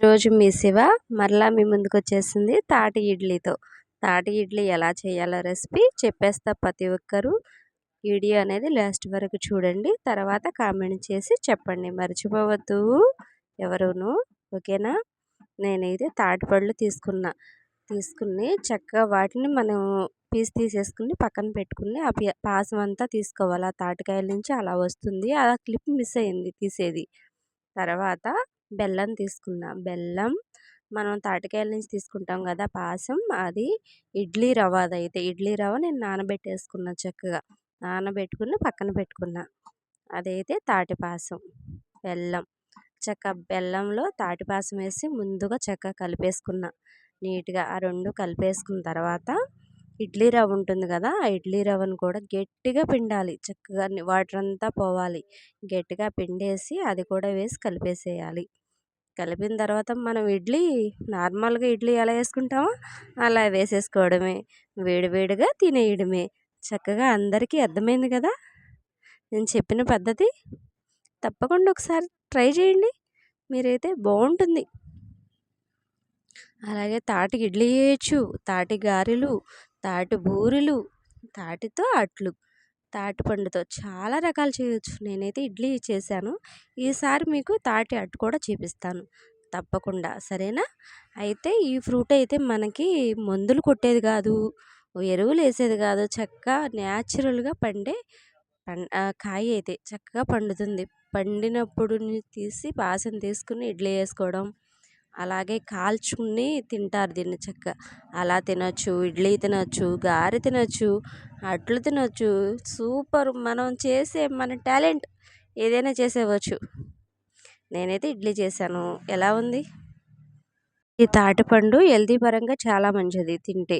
రోజు మీ శివ మరలా మీ ముందుకు వచ్చేసింది తాటి ఇడ్లీతో. తాటి ఇడ్లీ ఎలా చేయాలో రెసిపీ చెప్పేస్తా ప్రతి ఒక్కరూ. వీడియో అనేది లాస్ట్ వరకు చూడండి తర్వాత కామెంట్ చేసి చెప్పండి. మర్చిపోవద్దు ఎవరును ఓకేనా? నేనైతే తాటి పళ్ళు తీసుకున్నా. తీసుకుని చక్కగా వాటిని మనం పీస్ తీసేసుకుని పక్కన పెట్టుకుని ఆ పాసం అంతా తీసుకోవాలి. ఆ తాటికాయల నుంచి అలా వస్తుంది. ఆ క్లిప్ మిస్ అయింది తీసేది. తర్వాత బెల్లం తీసుకున్న. బెల్లం మనం తాటికాయల నుంచి తీసుకుంటాం కదా పాసం అది ఇడ్లీ రవ్వ అదైతే ఇడ్లీ రవ్వ నేను నానబెట్టేసుకున్న చక్కగా. నానబెట్టుకుని పక్కన పెట్టుకున్న. అదైతే తాటి పాసం బెల్లం. చక్క బెల్లంలో తాటి పాసం వేసి ముందుగా చెక్క కలిపేసుకున్న. నీట్గా ఆ రెండు కలిపేసుకున్న తర్వాత ఇడ్లీ రవ్వ ఉంటుంది కదా ఆ ఇడ్లీ రవ్వను కూడా గట్టిగా పిండాలి. చక్కగా వాటర్ అంతా పోవాలి. గట్టిగా పిండేసి అది కూడా వేసి కలిపేసేయాలి. కలిపిన తర్వాత మనం ఇడ్లీ నార్మల్గా ఇడ్లీ ఎలా వేసుకుంటామో అలా వేసేసుకోవడమే. వేడివేడిగా తినేయడమే. చక్కగా అందరికీ అర్థమైంది కదా? నేను చెప్పిన పద్ధతి తప్పకుండా ఒకసారి ట్రై చేయండి. మీరైతే బాగుంటుంది. అలాగే తాటి ఇడ్లీ వేయచ్చు. తాటి గారెలు తాటి బూరెలు తాటితో అట్లు. తాటిపండుతో చాలా రకాలు చేయొచ్చు. నేనైతే ఇడ్లీ చేశాను. ఈసారి మీకు తాటి అట్టు కూడా చూపిస్తాను. తప్పకుండా. సరేనా? అయితే ఈ ఫ్రూట్ అయితే మనకి మందులు కొట్టేది కాదు ఎరువులు వేసేది కాదు. చక్కగా న్యాచురల్గా పండే కాయ అయితే చక్కగా పండుతుంది. పండినప్పుడు తీసి పాసం తీసుకుని ఇడ్లీ వేసుకోవడం అలాగే కాల్చుకుని తింటారు దీన్ని చక్కగా. అలా తినవచ్చు ఇడ్లీ తినవచ్చు గారె తినచ్చు అట్లు తినవచ్చు సూపర్! మనం చేసే మన టాలెంట్ ఏదైనా చేసేవచ్చు. నేనైతే ఇడ్లీ చేశాను. ఎలా ఉంది? ఈ తాటిపండు హెల్తీ పరంగా చాలా మంచిది తింటే.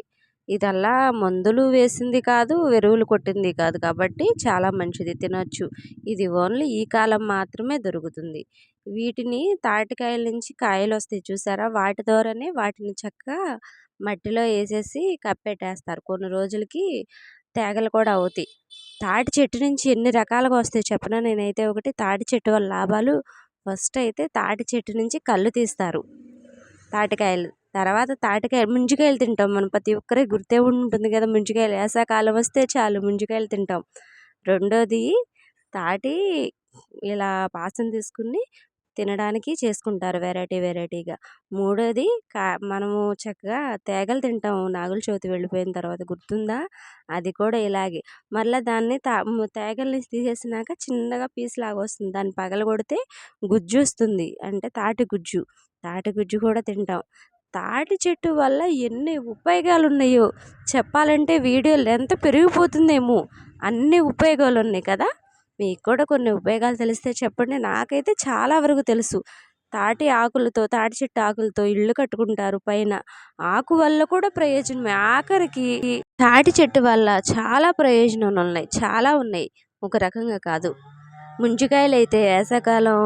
ఇదల్లా మందులు వేసింది కాదు ఎరువులు కొట్టింది కాదు కాబట్టి చాలా మంచిది తినొచ్చు. ఇది ఓన్లీ ఈ కాలం మాత్రమే దొరుకుతుంది. వీటిని తాటికాయల నుంచి కాయలు వస్తాయి చూసారా? వాటి ద్వారానే వాటిని చక్కగా మట్టిలో వేసేసి కప్పెట్టేస్తారు. కొన్ని రోజులకి తేగలు కూడా అవుతాయి. తాటి చెట్టు నుంచి ఎన్ని రకాలుగా వస్తాయి చెప్పిన? నేనైతే ఒకటి తాటి చెట్టు వల్ల లాభాలు. ఫస్ట్ అయితే తాటి చెట్టు నుంచి కళ్ళు తీస్తారు. తాటికాయలు. తర్వాత తాటికాయ ముంజికాయలు తింటాం మనం. ప్రతి ఒక్కరికి గుర్తే ఉంటుంది కదా ముంజికాయలు. వేసాకాలం వస్తే చాలు ముంజికాయలు తింటాం. రెండోది తాటి ఇలా పాసం తీసుకుని తినడానికి చేసుకుంటారు వెరైటీ వెరైటీగా. మూడోది కా మనము చక్కగా తేగలు తింటాము నాగుల చవితి వెళ్ళిపోయిన తర్వాత గుర్తుందా? అది కూడా ఇలాగే. మళ్ళీ దాన్ని తా తేగల్ని తీసేసినాక చిన్నగా పీస్ లాగా వస్తుంది. దాన్ని పగలగొడితే గుజ్జు వస్తుంది. అంటే తాటి గుజ్జు. తాటి గుజ్జు కూడా తింటాం. తాటి చెట్టు వల్ల ఎన్ని ఉపయోగాలు ఉన్నాయో చెప్పాలంటే వీడియో లెంత్ పెరిగిపోతుందేమో. అన్ని ఉపయోగాలు ఉన్నాయి కదా. మీకు కూడా కొన్ని ఉపయోగాలు తెలిస్తే చెప్పండి. నాకైతే చాలా వరకు తెలుసు. తాటి ఆకులతో తాటి చెట్టు ఆకులతో ఇల్లు కట్టుకుంటారు. పైన ఆకు వల్ల కూడా ప్రయోజనమే. ఆఖరికి తాటి చెట్టు వల్ల చాలా ప్రయోజనాలు ఉన్నాయి చాలా ఉన్నాయి. ఒక రకంగా కాదు. ముంజికాయలు అయితే వేసవికాలం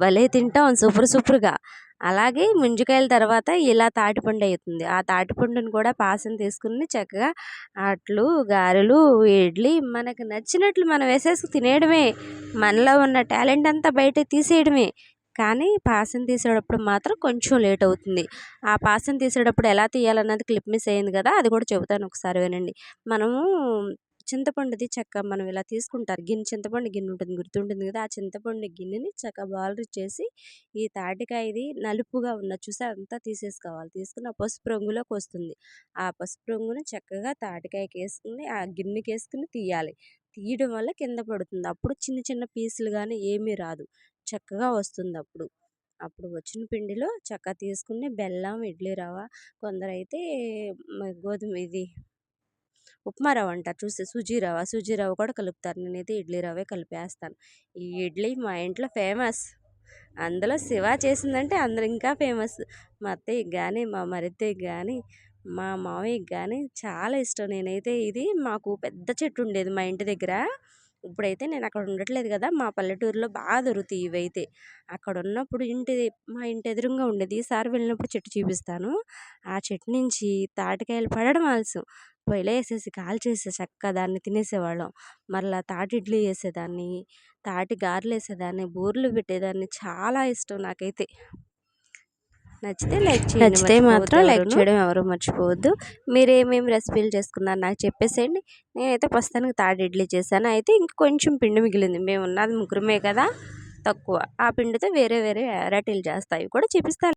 భలే తింటాం. సూపర్ సూపర్గా. అలాగే ముంజికాయల తర్వాత ఇలా తాటిపండు అవుతుంది ఆ తాటిపండుని కూడా పాసం తీసుకుని చక్కగా అట్లు గారెలు ఇడ్లీ మనకు నచ్చినట్లు మనం వేసేసి తినేయడమే. మనలో ఉన్న టాలెంట్ అంతా బయట తీసేయడమే. కానీ పాసం తీసేటప్పుడు మాత్రం కొంచెం లేట్ అవుతుంది. ఆ పాసం తీసేటప్పుడు ఎలా తీయాలన్నది క్లిప్ మిస్ అయింది కదా అది కూడా చెబుతాను ఒకసారి వినండి. మనము చింతపండుది చెక్క మనం ఇలా తీసుకుంటారు. గిన్నె చింతపండు గిన్నె ఉంటుంది గుర్తుంటుంది కదా? ఆ చింతపండు గిన్నెని చక్క బాల్ చేసి ఈ తాటికాయది నలుపుగా ఉన్న చూసి? అంతా తీసేసుకోవాలి. తీసుకుని ఆ పసుపు రంగులోకి వస్తుంది. ఆ పసుపు రంగును చక్కగా తాటికాయకి వేసుకుని ఆ గిన్నెకి వేసుకుని తీయాలి. తీయడం వల్ల కింద పడుతుంది. అప్పుడు చిన్న చిన్న పీసులు కానీ ఏమీ రాదు. చక్కగా వస్తుంది అప్పుడు. అప్పుడు వచ్చిన పిండిలో చక్క తీసుకుని బెల్లం ఇడ్లీ రవ్వ కొందరైతే గోధుమ ఇది ఉప్మా రవ్వ అంటారు. చూస్తే సుజీ రవ్వ సుజీ రవ్వ కూడా కలుపుతారు. నేనైతే ఇడ్లీ రవ్వే కలిపేస్తాను. ఈ ఇడ్లీ మా ఇంట్లో ఫేమస్. అందులో శివ చేసిందంటే అందరు ఇంకా ఫేమస్. మా అత్తయ్యకి కానీ మా మరిద్దకి కానీ మా మామయ్యకి కానీ చాలా ఇష్టం. నేనైతే ఇది మాకు పెద్ద చెట్టు ఉండేది మా ఇంటి దగ్గర. ఇప్పుడైతే నేను అక్కడ ఉండట్లేదు కదా. మా పల్లెటూరులో బాగా దొరుకుతాయి ఇవైతే. అక్కడ ఉన్నప్పుడు ఇంటి మా ఇంటి ఎదురుగా ఉండేది. ఈసారి వెళ్ళినప్పుడు చెట్టు చూపిస్తాను. ఆ చెట్టు నుంచి తాటికాయలు పడడం ఆలస్యం. పొయ్యిలో వేసేసి కాల్చేసి చక్కగా దాన్ని తినేసేవాళ్ళం. మరలా తాటి ఇడ్లీ వేసేదాన్ని తాటి గారెలు వేసేదాన్ని బూరెలు పెట్టేదాన్ని చాలా ఇష్టం నాకైతే. నచ్చితే లైక్ చేయండి నచ్చితే మాత్రం లైక్ చేయడం ఎవరు మర్చిపోవద్దు. మీరు ఏమేమి రెసిపీలు చేసుకున్నారు నాకు చెప్పేసేయండి. నేనైతే ప్రస్తుతానికి తాటి ఇడ్లీ చేశాను. అయితే ఇంక కొంచెం పిండి మిగిలింది. మేము ఉన్నది ముగ్గురమే కదా తక్కువ. ఆ పిండితో వేరే వేరే వెరైటీలు చేస్తాయి కూడా చూపిస్తాను.